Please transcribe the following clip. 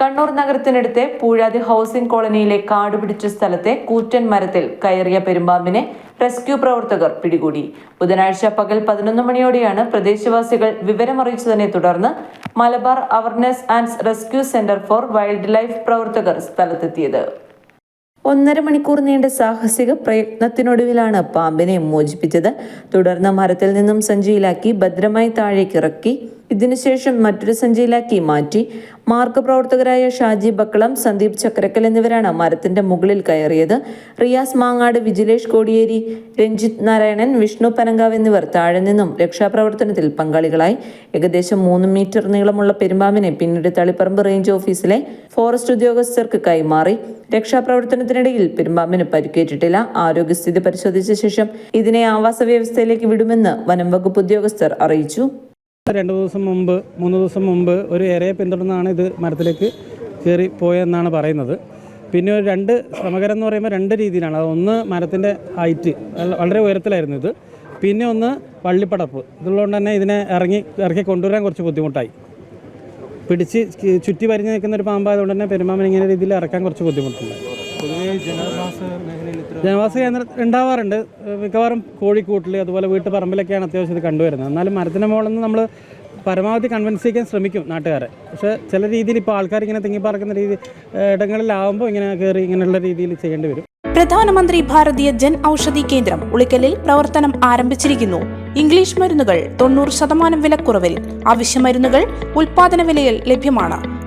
Kannur നഗരത്തിനടുത്തെ Puzhathi housing കോളനിയിലെ കാടുപിടിച്ച സ്ഥലത്തെ കൂറ്റൻ മരത്തിൽ കയറിയ പെരുമ്പാമ്പിനെ റെസ്ക്യൂ പ്രവർത്തകർ പിടികൂടി. ബുധനാഴ്ച പകൽ പതിനൊന്ന് മണിയോടെയാണ് പ്രദേശവാസികൾ വിവരമറിയിച്ചതിനെ തുടർന്ന് Malabar awareness and rescue centre for wild life പ്രവർത്തകർ സ്ഥലത്തെത്തിയത്. ഒന്നര മണിക്കൂർ നീണ്ട സാഹസിക പ്രയത്നത്തിനൊടുവിലാണ് പാമ്പിനെ മോചിപ്പിച്ചത്. തുടർന്ന് മരത്തിൽ നിന്നും സഞ്ചിയിലാക്കി ഭദ്രമായി താഴേക്ക് ഇറക്കി ഇതിനുശേഷം മറ്റൊരു സഞ്ചിയിലാക്കി മാറ്റി. മാർഗപ്രവർത്തകരായ ഷാജി ബക്കളം സന്ദീപ് ചക്രക്കൽ എന്നിവരാണ് മരത്തിന്റെ മുകളിൽ കയറിയത്. റിയാസ് മാങ്ങാട് വിജിലേഷ് കോടിയേരി രഞ്ജിത്ത് നാരായണൻ വിഷ്ണു പനങ്കാവ് എന്നിവർ താഴെ നിന്നും രക്ഷാപ്രവർത്തനത്തിൽ പങ്കാളികളായി. ഏകദേശം മൂന്ന് മീറ്റർ നീളമുള്ള പെരുമ്പാമ്പിനെ പിന്നീട് തളിപ്പറമ്പ് റേഞ്ച് ഓഫീസിലെ ഫോറസ്റ്റ് ഉദ്യോഗസ്ഥർക്ക് കൈമാറി. രക്ഷാപ്രവർത്തനത്തിനിടയിൽ പെരുമ്പാമ്പിന് പരിക്കേറ്റിട്ടില്ല. ആരോഗ്യസ്ഥിതി പരിശോധിച്ച ശേഷം ഇതിനെ ആവാസ വ്യവസ്ഥയിലേക്ക് വിടുമെന്ന് വനം വകുപ്പ് ഉദ്യോഗസ്ഥർ അറിയിച്ചു. രണ്ട് ദിവസം മുമ്പ് മൂന്ന് ദിവസം മുമ്പ് ഒരു ഇരയെ പിന്തുടർന്നാണ് ഇത് മരത്തിലേക്ക് കയറി പോയെന്നാണ് പറയുന്നത്. പിന്നെ ഒരു രണ്ട് ശ്രമകരം എന്ന് പറയുമ്പോൾ രണ്ട് രീതിയിലാണ്. ഒന്ന് മരത്തിന്റെ ഹൈറ്റ് വളരെ ഉയരത്തിലായിരുന്നു ഇത്. പിന്നെ ഒന്ന് വള്ളിപ്പടപ്പ്. ഇതുള്ളതുകൊണ്ട് തന്നെ ഇതിനെ ഇറങ്ങി ഇറക്കി കൊണ്ടുവരാൻ കുറച്ച് ബുദ്ധിമുട്ടായി. പിടിച്ച് ചുറ്റി വരിഞ്ഞ് നിൽക്കുന്ന ഒരു പാമ്പായതുകൊണ്ട് തന്നെ പെരുമാമൻ ഇങ്ങനെ രീതിയിൽ ഇറക്കാൻ കുറച്ച് ബുദ്ധിമുട്ടുണ്ട്. ജനവാസ കേന്ദ്രം ഉണ്ടാവാറുണ്ട്. മിക്കവാറും കോഴിക്കൂട്ടിൽ അതുപോലെ വീട്ടുപറമ്പിലൊക്കെയാണ് അത്യാവശ്യം ഇത് കണ്ടുവരുന്നത്. എന്നാലും മരത്തിന്റെ മുകളിൽ നിന്ന് നമ്മൾ പരമാവധി കൺവിൻസ് ചെയ്യാൻ ശ്രമിക്കും നാട്ടുകാരെ. പക്ഷേ ചില രീതിയിൽ ഇപ്പോൾ ആൾക്കാർ ഇങ്ങനെ തിങ്ങിപ്പാർക്കുന്ന രീതി ഇടങ്ങളിലാവുമ്പോൾ ഇങ്ങനെ കയറി ഇങ്ങനെയുള്ള രീതിയിൽ ചെയ്യേണ്ടി വരും. പ്രധാനമന്ത്രി ഭാരതീയ ജൻ ഔഷധി കേന്ദ്രം ഉളിക്കലിൽ പ്രവർത്തനം ആരംഭിച്ചിരിക്കുന്നു. ഇംഗ്ലീഷ് മരുന്നുകൾ തൊണ്ണൂറ് ശതമാനം വിലക്കുറവിൽ. ആവശ്യ മരുന്നുകൾ ഉൽപാദന വിലയിൽ ലഭ്യമാണ്.